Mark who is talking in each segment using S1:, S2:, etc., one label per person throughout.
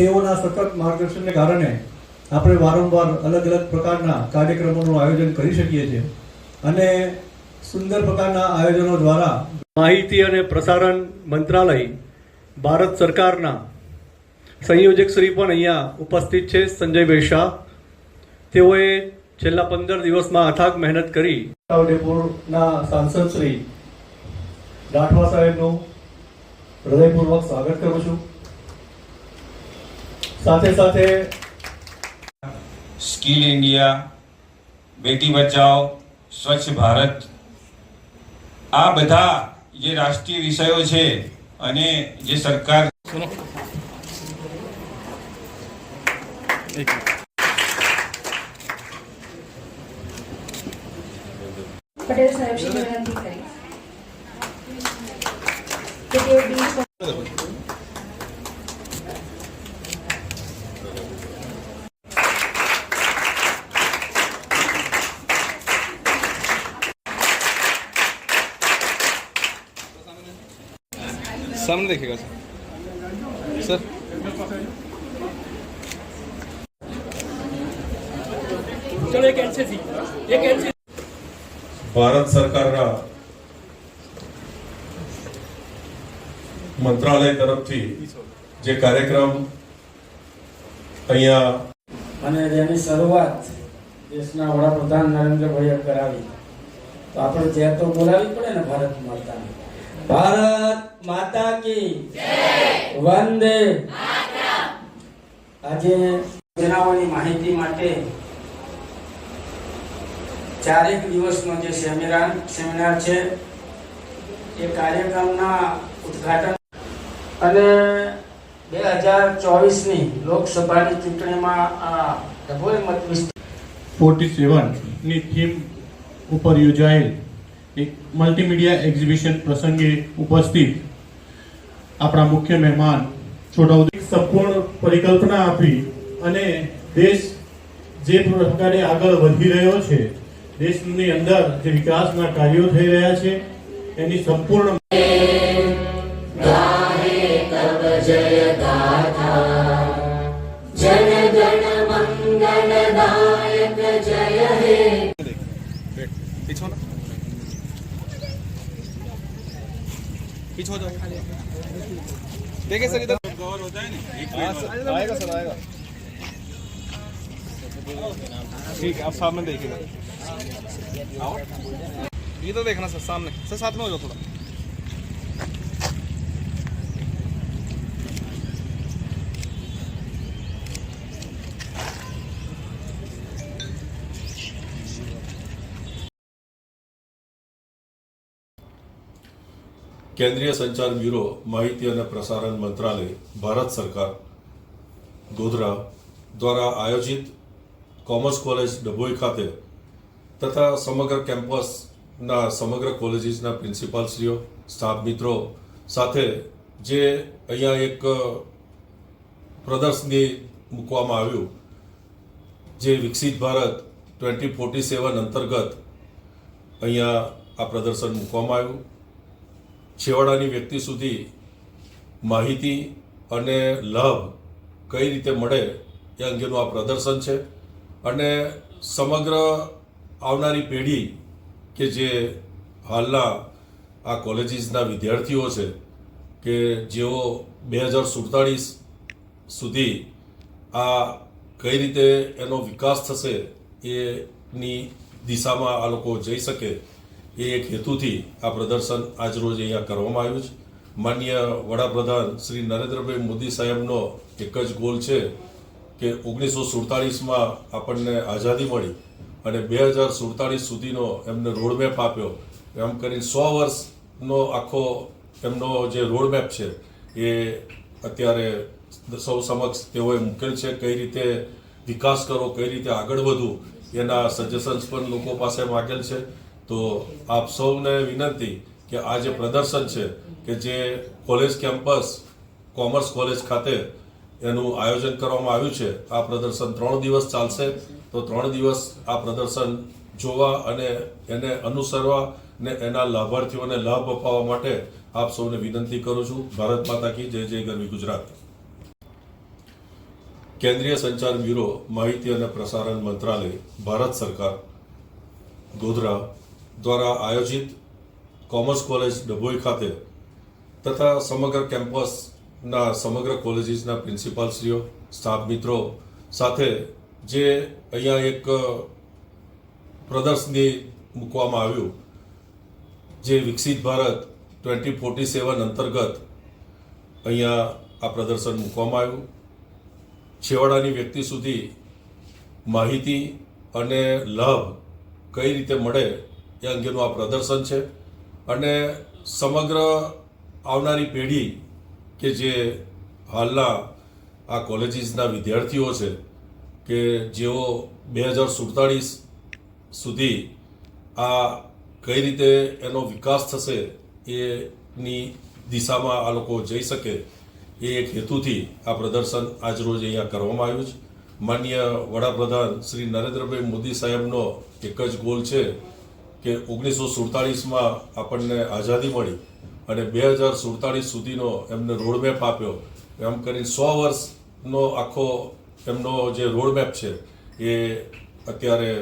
S1: તેઓના સતત માર્ગદર્શનને કારણે આપણે વારંવાર અલગ અલગ પ્રકારના કાર્યક્રમોનું આયોજન કરી શકીએ છીએ. અને સુંદર પ્રકારના આયોજનો દ્વારા માહિતી અને પ્રસારણ મંત્રાલય ભારત સરકારના સંયોજક શ્રી પણ અહીંયા ઉપસ્થિત છે સંજયભાઈ શાહ. તેઓએ છેલ્લા પંદર દિવસમાં અથાગ મહેનત કરી. છોટાઉદેપુરના સાંસદ શ્રી રાઠવા સાહેબનું હૃદયપૂર્વક સ્વાગત કરું છું. સાથે સાથે
S2: સ્કિલ ઇન્ડિયા બેટી બચાવ સ્વચ્છ ભારત આ બધા જે રાષ્ટ્રીય વિષયો છે અને જે સરકાર
S3: પટેલ સાહેબશ્રીને વિનંતી કરી
S4: सामने देखिएगा सर सर
S5: ભારત સરકારના મંત્રાલય તરફથી જે કાર્યક્રમ અહીંયા
S6: અને જેની શરૂઆત દેશના વડાપ્રધાન નરેન્દ્રભાઈએ કરાવી તો આપણે ત્યાં તો બોલાવી પડે ને ભારત માતાને ભારત માતા કી વંદે આજે યોજનાઓની માહિતી માટે ચારેક દિવસનો જે સેમિનાર સેમિનાર છે, એ કાર્યક્રમના ઉદ્ઘાટન અને બે હજાર ચોવીસની લોકસભાની ચૂંટણીમાં આ ડભોઈ મત વિસ્તાર
S7: ફોર્ટી સેવનની થીમ ઉપર યોજાયેલ એક મલ્ટીમીડિયા એક્ઝિબિશન પ્રસંગે ઉપસ્થિત આપણા મુખ્ય મહેમાન છોટાઉદેપુર સંપૂર્ણ પરિકલ્પના આપી અને દેશ જે પ્રકારે આગળ વધી રહ્યો છે દેશની અંદર જે વિકાસના કાર્યો થઈ રહ્યા છે એની સંપૂર્ણ
S4: पीछे पीछे हो जाओ देखिए सर इधर कवर होता है ना सर आएगा सर आएगा ठीक है आप सामने देखिएगा आओ ये तो देखना सर सामने सर साथ में हो जाओ थोड़ा
S5: કેન્દ્રીય સંચાર બ્યુરો, માહિતી અને પ્રસારણ મંત્રાલય, ભારત સરકાર, ગોધરા દ્વારા આયોજિત કોમર્સ કોલેજ ડભોઈ ખાતે તથા સમગ્ર કેમ્પસના સમગ્ર કોલેજીસના પ્રિન્સિપાલશ્રીઓ સ્ટાફ મિત્રો સાથે જે અહીંયા એક પ્રદર્શની મૂકવામાં આવ્યું, જે વિકસિત ભારત ટ્વેન્ટી ફોર્ટી સેવન અંતર્ગત અહીંયા આ પ્રદર્શન મૂકવામાં આવ્યું. છેવાડાની વ્યક્તિ સુધી માહિતી અને લાભ કઈ રીતે મળે એ અંગેનું આ પ્રદર્શન છે. અને સમગ્ર આવનારી પેઢી કે જે હાલના આ કોલેજીસના વિદ્યાર્થીઓ છે કે જેઓ બે હજાર સુડતાળીસ સુધી આ કઈ રીતે એનો વિકાસ થશે એની દિશામાં આ લોકો જઈ શકે એ એક હેતુથી આ પ્રદર્શન આજરોજ અહીંયા કરવામાં આવ્યું છે. માન્ય વડાપ્રધાન શ્રી નરેન્દ્રભાઈ મોદી સાહેબનો એક જ ગોલ છે કે ઓગણીસો સુડતાળીસમાં આપણને આઝાદી મળી અને બે હજાર સુડતાળીસ સુધીનો એમને રોડમેપ આપ્યો. એમ કરીને સો વર્ષનો આખો એમનો જે રોડમેપ છે એ અત્યારે સૌ સમક્ષ તેઓએ મૂકેલ છે કઈ રીતે વિકાસ કરો, કઈ રીતે આગળ વધવું, એના સજેશન્સ પણ લોકો પાસે માગેલ છે. તો આપ સૌને વિનંતી કે આ જે પ્રદર્શન છે, કે જે કોલેજ કેમ્પસ, કોમર્સ કોલેજ ખાતે એનું આયોજન કરવામાં આવ્યું છે, આ પ્રદર્શન ત્રણ દિવસ ચાલશે. તો ત્રણ દિવસ આ પ્રદર્શન જોવા અને એને અનુસરવા ને એના લાભાર્થીઓને લાભ અપાવવા માટે આપ સૌને વિનંતી કરું છું. ભારત માતા કી જય જય ગરવી ગુજરાત. કેન્દ્રીય સંચાર બ્યુરો માહિતી અને પ્રસારણ મંત્રાલય, ભારત સરકાર, ગોધરા દ્વારા આયોજિત કોમર્સ કોલેજ ડભોઈ ખાતે તથા સમગ્ર કેમ્પસના સમગ્ર કોલેજીસના પ્રિન્સિપાલશ્રીઓ, સ્ટાફ મિત્રો સાથે જે અહીંયા એક પ્રદર્શની મૂકવામાં આવ્યું, જે વિકસિત ભારત ટ્વેન્ટી ફોર્ટી સેવન અંતર્ગત અહીંયા આ પ્રદર્શન મૂકવામાં આવ્યું. છેવાડાની વ્યક્તિ સુધી માહિતી અને લાભ કઈ રીતે મળે એ અંગેનું આ પ્રદર્શન છે. અને સમગ્ર આવનારી પેઢી કે જે હાલના આ કોલેજીસના વિદ્યાર્થીઓ છે, કે જેઓ બે હજાર સુડતાળીસ સુધી આ કઈ રીતે એનો વિકાસ થશે એની દિશામાં આ લોકો જઈ શકે એ એક હેતુથી આ પ્રદર્શન આજરોજ અહીંયા કરવામાં આવ્યું છે. માન્ય વડાપ્રધાન શ્રી નરેન્દ્રભાઈ મોદી સાહેબનો એક જ ગોલ છે કે ઓગણીસો સુડતાલીસમાં આપણને આઝાદી મળી અને બે હજાર સુડતાલીસ સુધીનો એમને રોડમેપ આપ્યો. એમ કરીને સો વર્ષનો આખો એમનો જે રોડમેપ છે એ અત્યારે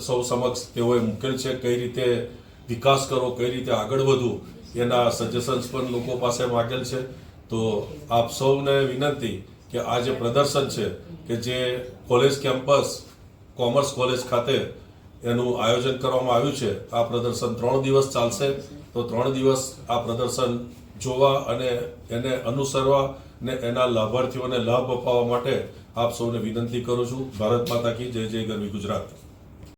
S5: સૌ સમક્ષ તેઓએ મૂકેલ છે કઈ રીતે વિકાસ કરો, કઈ રીતે આગળ વધવું, એના સજેશન્સ પણ લોકો પાસે માગેલ છે. તો આપ સૌને વિનંતી કે આ જે પ્રદર્શન છે કે જે કોલેજ કેમ્પસ કોમર્સ કોલેજ ખાતે એનું આયોજન કરવામાં આવ્યું છે. આ પ્રદર્શન ત્રણ દિવસ ચાલશે. તો ત્રણ દિવસ આ પ્રદર્શન જોવા અને એને અનુસરવા ને એના લાભાર્થીઓને લાભ અપાવવા માટે આપ સૌને વિનંતી કરું છું. ભારત માતા કી જય જય ગરવી ગુજરાત.